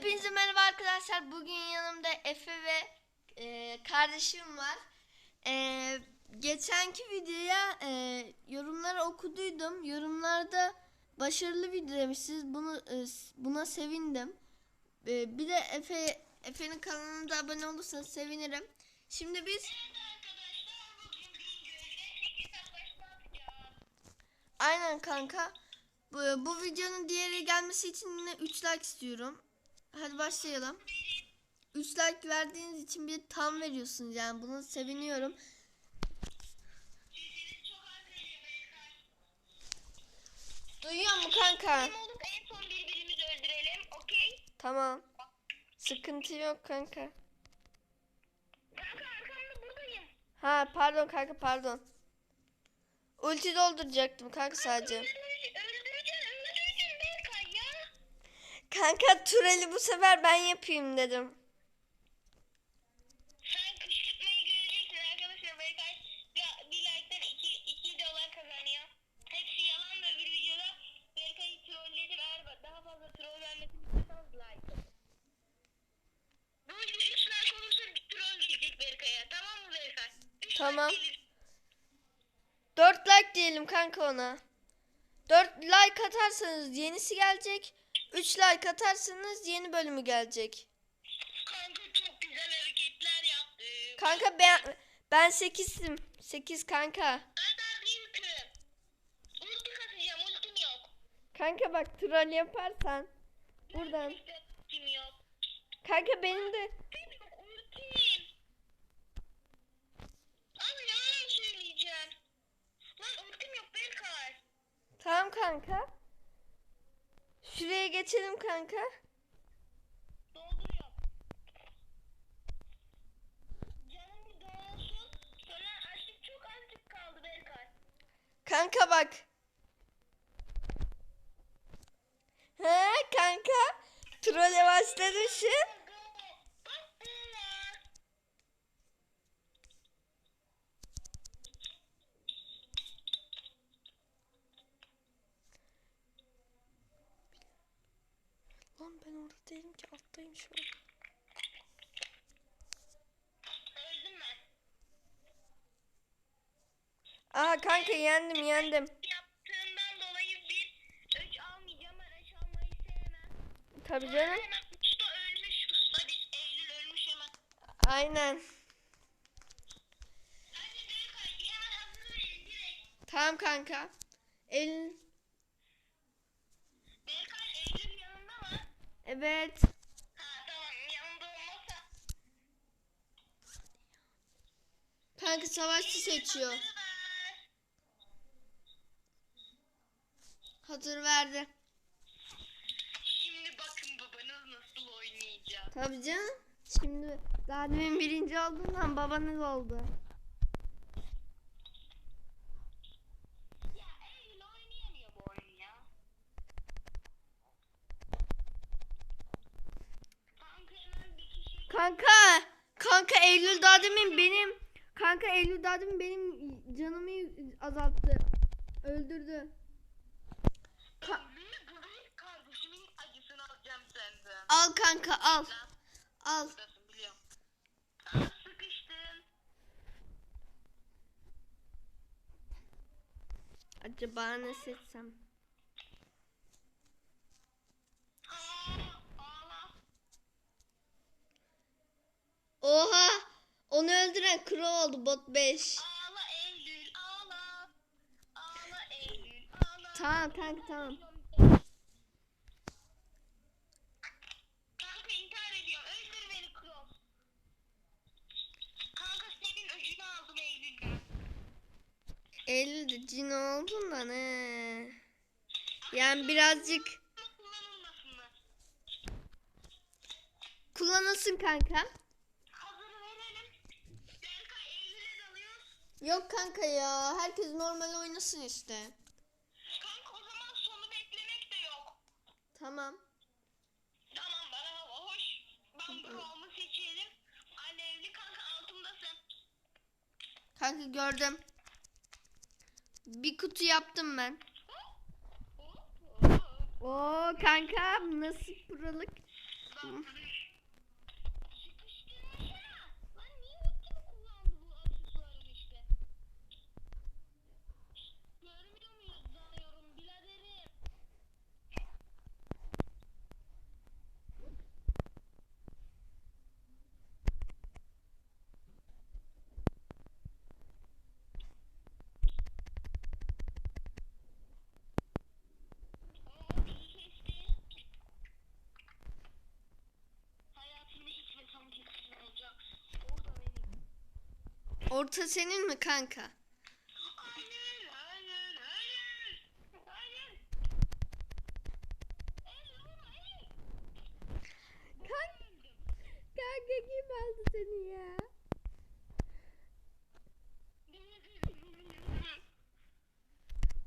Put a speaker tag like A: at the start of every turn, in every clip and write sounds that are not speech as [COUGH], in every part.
A: Hepinize merhaba arkadaşlar. Bugün yanımda Efe ve e, kardeşim var. E, geçenki videoya e, yorumları okuduydum. Yorumlarda başarılı video demişsiniz. Bunu e, buna sevindim. E, bir de Efe Efe'nin kanalına da abone olursanız sevinirim. Şimdi biz Aynen kanka. Bu, bu videonun diğeri gelmesi için yine 3 like istiyorum. Hadi başlayalım. 3 like verdiğiniz için bir tam veriyorsunuz yani bunu seviniyorum. Duyuyor mu kanka?
B: En son birbirimizi öldürelim, okey?
A: Tamam. Sıkıntı yok kanka.
B: Kanka arkamda buradayım.
A: Ha pardon kanka pardon. Ulti dolduracaktım kanka sadece. Kanka Turel'i bu sefer ben yapayım dedim.
B: Sen kışkırtmayı göreceksin arkadaşlar Berkay. Ya, bir like'tan 2 2 dolar kazanıyor. Hepsi yalan da bir videoda Berkay'ı trolledim. Eğer daha fazla troll vermesini istiyorsanız like. Bu video 3 like olursa bir troll gelecek Berkay'a. Tamam mı Berkay? 3
A: Tamam.
B: like gelir.
A: 4 like diyelim kanka ona. 4 like atarsanız yenisi gelecek. 3 like atarsanız yeni bölümü gelecek.
B: Kanka çok güzel hareketler yaptım.
A: Kanka ben ben 8'im. 8 kanka. Kanka bak troll yaparsan buradan. Kanka benim de
B: Ultim yok ultim. Abi yalan mı söyleyeceğim? Lan ultim yok Berkay.
A: tamam kanka. Şuraya geçelim kanka. Kanka bak. He kanka. Trolle başladın şu.
B: Bak böyle.
A: Lan ben orada
B: Öldüm ben.
A: Aa kanka yendim yendim.
B: Yaptığından dolayı bir öç almayacağım. Araç almayı sevmem.
A: Tabii canım.
B: Usta ölmüş. Hadi Eylül ölmüş hemen.
A: Aynen. Tamam kanka.
B: Eylül
A: evet.
B: Ha tamam yanında olmasa.
A: Kanka savaşçı seçiyor. Hazır verdi.
B: Şimdi bakın babanız nasıl oynayacak.
A: Tabii canım. Şimdi daha demin birinci olduğundan babanız oldu.
B: Kanka.
A: Kanka Eylül daha demin benim. Kanka Eylül demin benim canımı azalttı. Öldürdü. Ka- al kanka al. Al. Acaba ne seçsem?
B: Aa, ağla.
A: Oha! Onu öldüren Crow oldu bot 5.
B: Ağla Eylül ağla. Ağla Eylül ağla.
A: Tamam kanka tamam.
B: Kanka intihar ediyorum. Öldür beni Krom. Kanka senin öcünü aldım Eylül'den.
A: Eylül de cin oldun da ne? Yani birazcık
B: kullanılmasın mı?
A: kullanılsın kanka.
B: Hazır verelim. Berkay Eylül'e dalıyor.
A: Yok kanka ya. Herkes normal oynasın işte.
B: Kanka o zaman sonu beklemek de yok.
A: Tamam.
B: Tamam bana hava hoş. Ben Chrom'u seçelim. Alevli kanka altındasın.
A: Kanka gördüm. Bir kutu yaptım ben. Oo kanka nasıl buralık?
B: Bak
A: Orta senin mi kanka?
B: Hayır, hayır, hayır. Hayır.
A: Kanka, kanka kim aldı seni ya?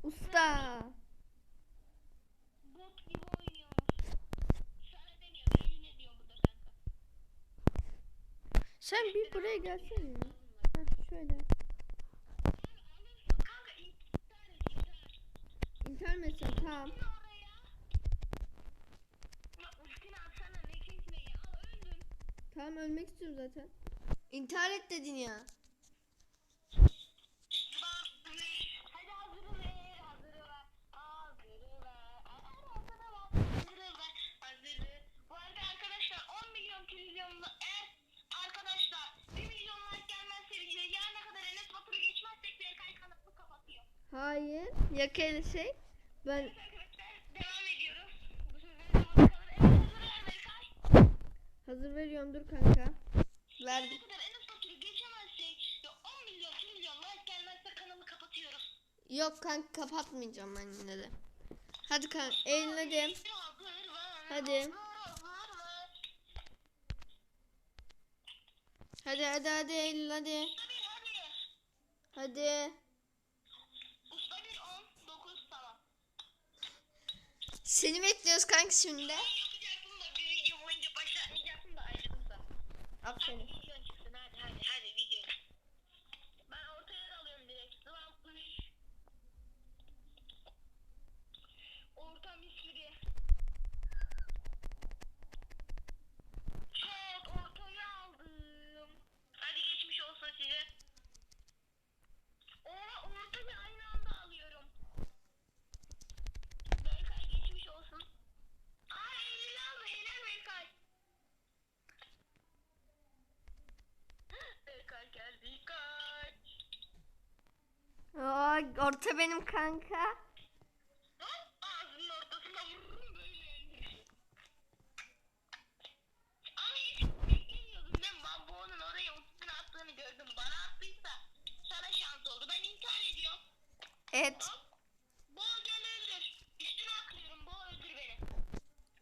A: Usta.
B: Bot gibi oynuyormuş. Sana demiyorum, yemin ediyorum burada kanka.
A: Sen bir buraya gelsene şöyle. İntihar etsen? Tamam. Tamam ölmek istiyorum zaten. İntihar dedin ya.
B: Hadi hazırı ver, hazırı ver, hazırı ver. Hazırı ver, hazırı ver, hazırı. Bu arada arkadaşlar 10 milyon trilyonlu eğer arkadaşlar 1 milyon like gelmezse videoya yarına kadar Enes Batur'u geçmezsek Berkay kanatını kapatıyor.
A: Hayır. Ya şey. Ben
B: devam ediyoruz. Bu sözleri de bakalım. Evet hazır ver
A: veriyorum dur kanka. Verdim.
B: Yarına kadar Enes Batur'u geçemezsek ya 10 milyon trilyon like gelmezse kanalı kapatıyoruz.
A: Yok kanka kapatmayacağım ben yine de. Hadi kanka eğlenelim. Hadi. Hadi hadi hadi Eylül hadi. Hadi.
B: Usta bir 10, 9 tamam.
A: Seni bekliyoruz kanka şimdi.
B: Ben yapacaktım da bir video boyunca başlatmayacaktım da ayrıldım da.
A: Aferin.
B: Hadi video çıksın hadi hadi hadi video. Ben ortaya alıyorum direkt. Sıvam Orta misli. Çok ortaya aldım. Hadi geçmiş olsun size. Oha ortayı aynı anda alıyorum. Berkay geçmiş olsun. Ay Eylül aldı helal Berkay. Berkay geldi kaç.
A: Aa, orta benim kanka.
B: Hop ağzının ortasına vururum böyle. Ama hiç beklemiyordum değil mi? Ben bu onun oraya ultisini attığını gördüm. Bana attıysa sana şans oldu. Ben intihar ediyorum.
A: Evet.
B: Hop. Boğa gel öldür. Üstüne atlıyorum. Boğa öldür beni.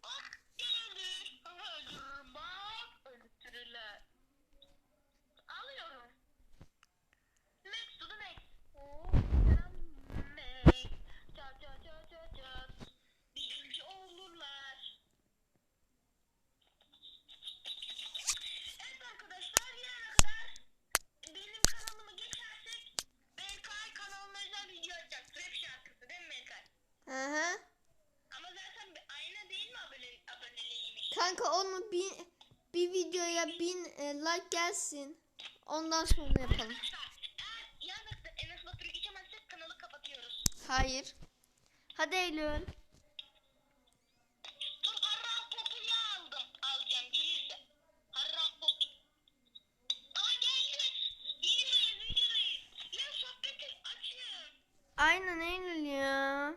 B: Hop gel öldür. Aha öldürürüm. Bak öldürürler. Alıyorum. Max to the max. Oh, selam Max. Çat çat çat çat çat. Birinci olurlar. Evet arkadaşlar yarına kadar benim kanalımı geçersek Berkay kanalına özel video atacak. Rap şarkısı değil mi Berkay?
A: Hı hı.
B: Ama zaten ayna değil mi abone, aboneliğiymiş?
A: Kanka onu bir bir videoya bin e, like gelsin. Ondan sonra yapalım. Hayır. Hadi Eylül.
B: Dur Harran Popu'yu aldım. Alacağım gelirse. Harran Popu. Aa geldi. Videodayız videodayız. Ya sohbeti açın.
A: Aynen Eylül ya.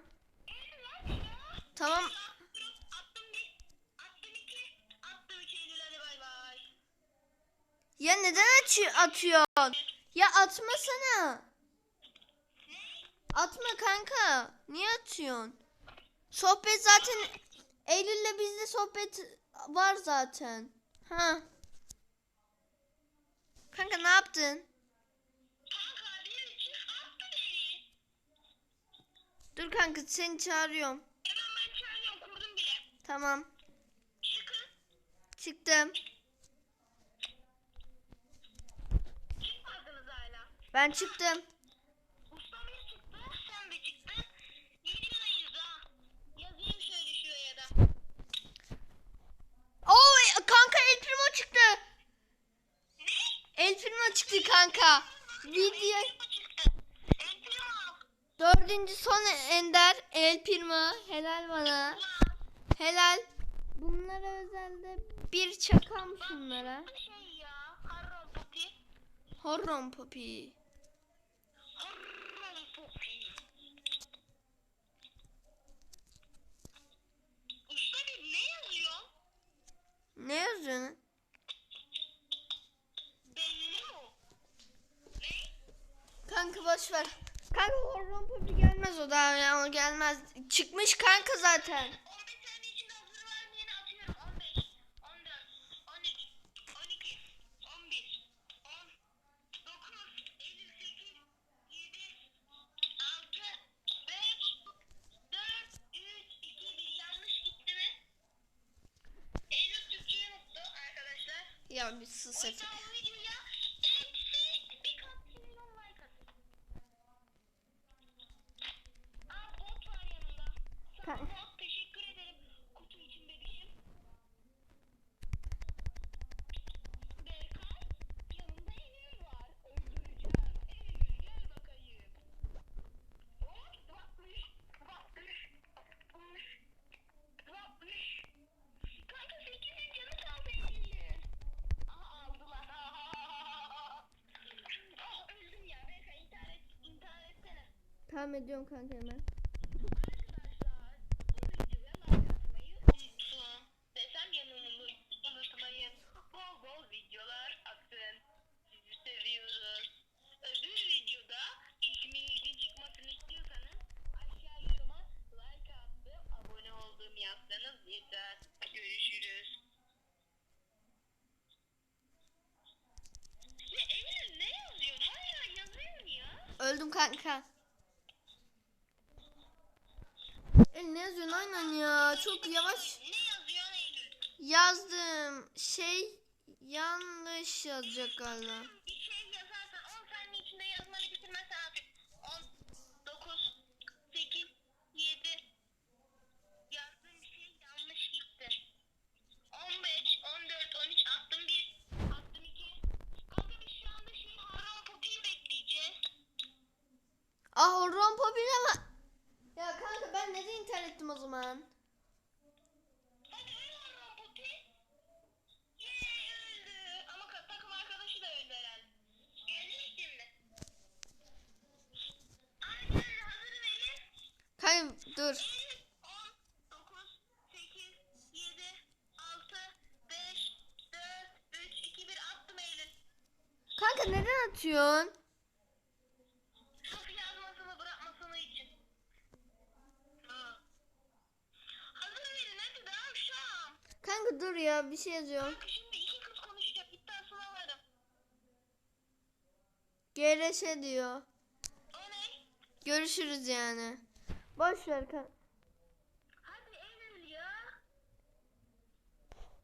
B: Eylül aç ya.
A: Tamam.
B: Eylül attım. Attım bir. Attım iki. Attım üç Eylül hadi bay bay.
A: Ya neden açıyor, atıyorsun? Ya atmasana. Atma kanka. Niye atıyorsun? Sohbet zaten Eylül'le bizde sohbet var zaten. Ha. Kanka ne yaptın?
B: Kanka biri çık attı beni.
A: Dur kanka seni çağırıyorum.
B: Hemen ben çağırıyorum kurdum bile.
A: Tamam.
B: Çıkın.
A: Çıktım. Ben çıktım.
B: Çıktı, sen de çıktın. Videodayız ha. Yazayım şöyle şuraya da.
A: Oo kanka El Primo çıktı.
B: Ne?
A: El Primo çıktı kanka.
B: Primo.
A: dördüncü son ender El Primo. Helal bana. Helal. Bunlara özelde bir çakam şunlara.
B: Şey.
A: Horron Poppy.
B: Harron Popi. Usta bir ne yazıyor?
A: Ne yazıyorsun? Kanka boş ver. Kanka Horron Poppy gelmez o daha ya gelmez. Çıkmış kanka zaten.
B: 15 saniye içinde hazır vermeyeni atıyorum. 15, 14, 13, 12, 11, 10, 9, 58, 7, 6, 5, 4, 3, 2, 1. Yanlış gitti mi? Eylül Türkçe'yi unuttu arkadaşlar.
A: Ya bir sus Efe.
B: yüzden bu videoya eksi bir kat milyon like atın. Aa bot var yanında. Sağ ol
A: Ka-
B: bot teşekkür ederim. Kutu için bebişim. Berkay yanında Eylül var. Öldüreceğim. Eylül gel bakayım. Hop bakmış. Bakmış. Bakmış. Bakmış. Kanka 8'in canı kaldı Eylül'ün. Aha aldılar. Ah öldüm ya. Berkay intihar et. İntihar etsene.
A: Tamam ediyorum kanka hemen.
B: Arkadaşlar bu videoya like atmayı unutun. Desem yanılımı unutmayın. Bol bol videolar atın. Sizi seviyoruz. Öbür videoda isminizin çıkmasını istiyorsanız aşağı yoruma like atıp abone olduğum yazsanız yeter. Görüşürüz. Ne Eylül ne yazıyorsun? Hala yazıyorsun ya.
A: Öldüm kanka. El ne yazıyorsun aynen ya çok yavaş yazdım. Şey yanlış yazacak galiba.
B: Bir şey yazarsan 10 saniye içinde yazmanı bitirmezsen artık 10, 9, 8, 7 yazdığım bir şey yanlış gitti. 15, 14, 13 attım 1, attım 2. Kanka biz şu anda şey Harun Poppy'yi bekleyeceğiz.
A: Ah Horron Poppy ama. Ya kanka ben neden intihar ettim o zaman?
B: Hadi öl Harun Poppy. Yeee öldü. Ama ka- takım arkadaşı da öldü herhalde. Öldü mü şimdi? Aynen hazır verin.
A: Kanka dur.
B: 10, 9, 8, 7, 6, 5, 4, 3, 2, 1 attım Eylül.
A: Kanka neden atıyorsun?
B: Çok yazmasını bırakmasını için. Ha. Hazır verin hadi daha Şam.
A: Kanka dur ya bir şey yazıyorum.
B: Kanka şimdi iki kız konuşacak iddiasını alırım.
A: GRS diyor.
B: O ne?
A: Görüşürüz yani. Boş ver kanka.
B: Hadi Eylül ya.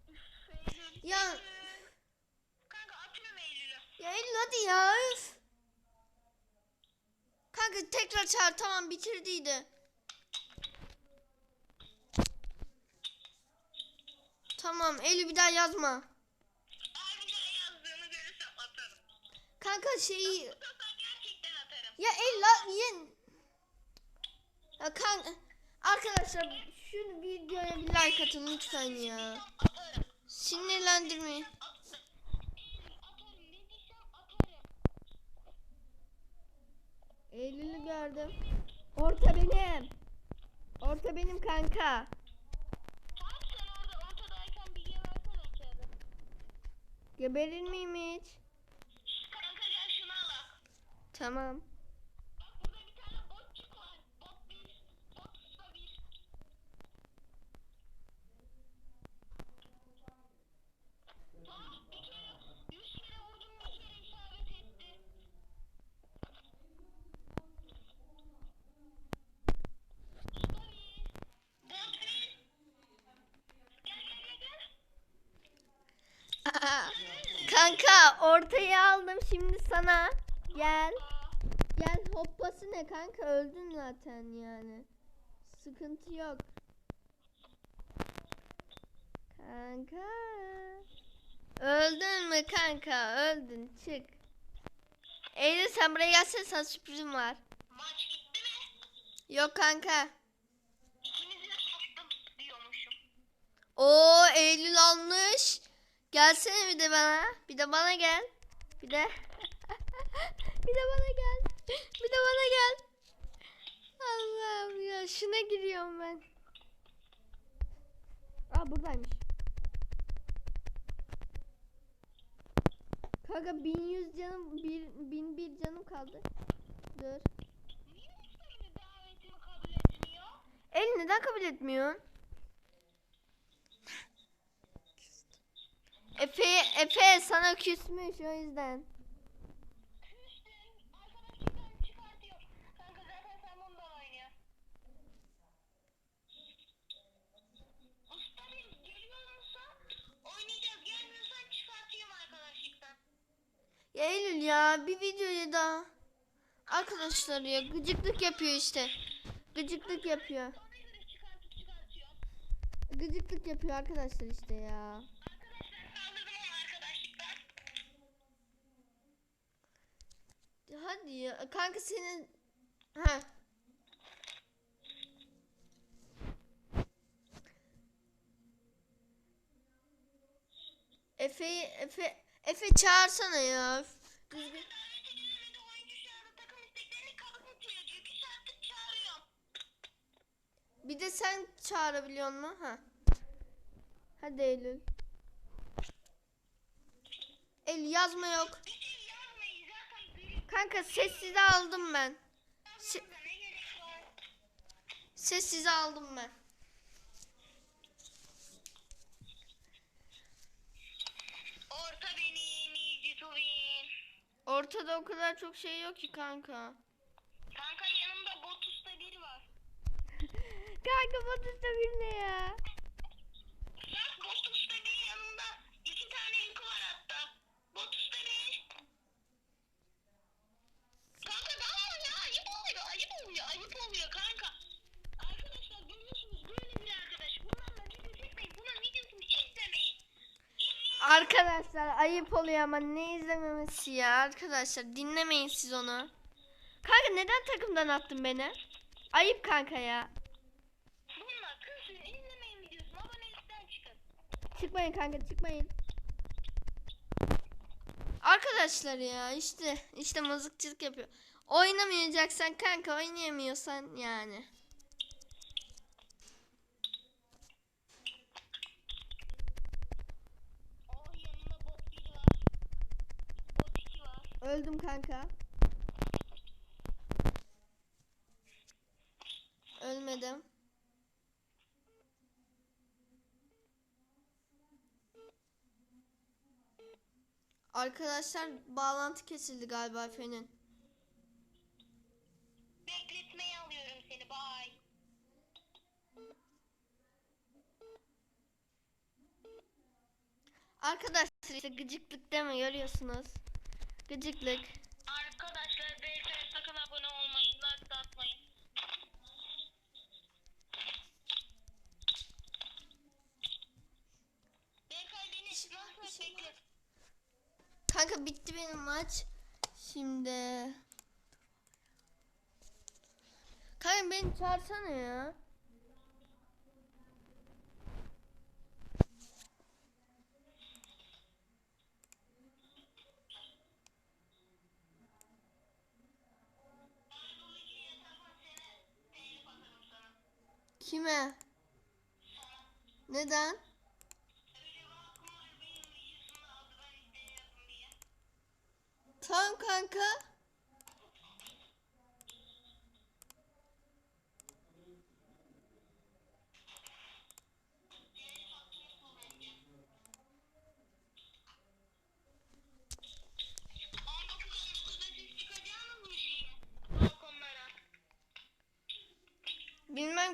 B: Üf, Eylül.
A: Ya-
B: Eylül. Kanka atıyorum Eylül'ü.
A: Ya Eylül hadi ya üf. Kanka tekrar çağır tamam bitirdiydi. Tamam Eylül bir daha yazma.
B: Abi bir daha yazdığını görürsem atarım.
A: Kanka şeyi
B: gerçekten atarım.
A: ya Eylül la- yen. Ya kanka arkadaşlar şu videoya bir like atın lütfen ya. Sinirlendirmeyin. Eylül'ü gördüm. Orta benim. Orta benim kanka. Geberir miyim hiç?
B: Kanka gel şunu al.
A: Tamam.
B: Bak burada bir tane botçuk var. Bot bir. Bot usta bir. Tamam bir kere. Yüz kere vurdum bir kere isabet etti. Usta bir. Bot bir. Gel gel gel gel.
A: Kanka ortayı aldım şimdi sana. Gel. Gel hoppası ne kanka öldün zaten yani. Sıkıntı yok. Kanka. Öldün mü kanka? Öldün. Çık. Eylül sen buraya gelsene sana sürprizim var.
B: Maç gitti mi?
A: Yok kanka.
B: İkimizi de sattım diyormuşum.
A: Oo Eylül almış. Gelsene bir de bana. Bir de bana gel. Bir de. [LAUGHS] bir de bana gel. Bir de bana gel. Allah'ım ya şuna giriyorum ben. Aa buradaymış. Kanka 1100 canım, bir, 1001 canım kaldı. Dur.
B: Niye?
A: El neden kabul etmiyorsun? Efe, Efe sana küsmüş o yüzden. Ya Eylül ya bir videoya da arkadaşlar ya gıcıklık yapıyor işte. Gıcıklık yapıyor. Gıcıklık yapıyor arkadaşlar işte ya.
B: Arkadaşlar kaldırdım onu arkadaşlıktan.
A: Kanka senin ha Efe'yi Efe Efe çağırsana ya. Düzgün.
B: Bir
A: de sen çağırabiliyor musun? Ha. Hadi Eylül. El yazma yok.
B: Bir şey yazmayın zaten görüyorum.
A: Kanka sessize aldım ben. Se-
B: Yazmanıza ne gerek var?
A: sessize aldım ben.
B: Orta benim.
A: Ortada o kadar çok şey yok ki kanka.
B: Kanka yanımda Botus'ta biri var. [LAUGHS]
A: Kanka Batista bir ne ya?
B: Bak Botus'ta bir yanımda. iki tane yükü var hatta. Botus'ta bir. Kanka daha ya ayıp oluyor, ayıp oluyor, ayıp oluyor kanka. Arkadaşlar görüyorsunuz böyle bir arkadaş. Bunlarla video çekmeyin. Bunun videosunu izlemeyin.
A: Arkadaşlar ayıp oluyor ama ne izlememesi ya arkadaşlar dinlemeyin siz onu. Kanka neden takımdan attın beni? Ayıp kanka ya.
B: Bunlar kızın izlemeyin videosunu. Abonelikten çıkın.
A: Çıkmayın kanka çıkmayın. Arkadaşlar ya işte işte mızıkçılık yapıyor. Oynamayacaksan kanka oynayamıyorsan yani.
B: Oh yanımda bot 1 var. Bot 2 var.
A: Öldüm kanka. Ölmedim. Arkadaşlar bağlantı kesildi galiba Efe'nin.
B: Bekletmeye alıyorum seni. Bye.
A: Arkadaşlar işte gıcıklık deme görüyorsunuz. Gıcıklık.
B: Arkadaşlar BS'ye sakın abone olmayın. Like atmayın. Bekle?
A: Kanka bitti benim maç. Şimdi. Kanka beni çağırsana ya. Kime? Neden? Tamam kanka.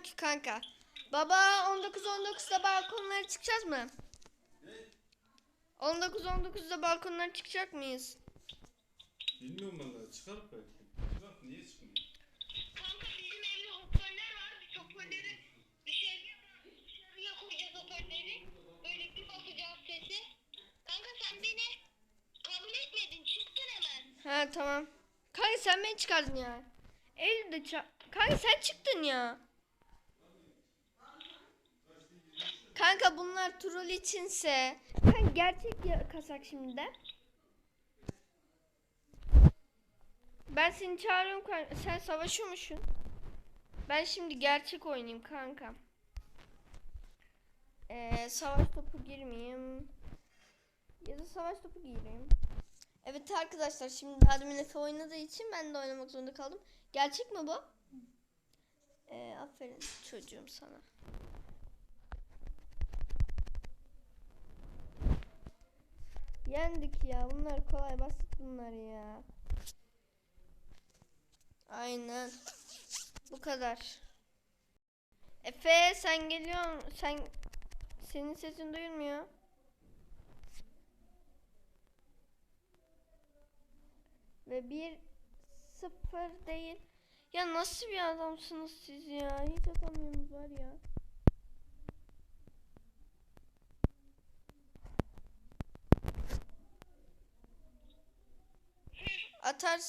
A: Ki kanka. Baba 19-19'da balkonlara çıkacağız mı? 19-19'da balkonlara çıkacak mıyız?
C: Bilmiyorum valla çıkar belki. Bak niye çıkmıyor?
B: Kanka bizim evde hoparlör var. Biz hoparlörü dışarıya, dışarıya koyacağız hoparlörü. Böyle bir basacağız sesi. Kanka sen beni kabul etmedin. Çıktın hemen.
A: Ha tamam. Kanka sen beni çıkardın ya. Eylül de ça- Kanka sen çıktın ya. Kanka bunlar troll içinse. Kanka gerçek ya- kasak şimdi de. Ben seni çağırıyorum kanka. Sen savaşıyormuşsun. Ben şimdi gerçek oynayayım kanka. Ee, savaş topu girmeyeyim. Ya da savaş topu gireyim. Evet arkadaşlar şimdi Admin Efe oynadığı için ben de oynamak zorunda kaldım. Gerçek mi bu? Ee, aferin çocuğum sana. Yendik ya. Bunlar kolay basit bunlar ya. Aynen. Bu kadar. Efe sen geliyorsun. Sen senin sesin duyulmuyor. Ve bir sıfır değil. Ya nasıl bir adamsınız siz ya? Hiç atamıyorsunuz var ya. Atarsın.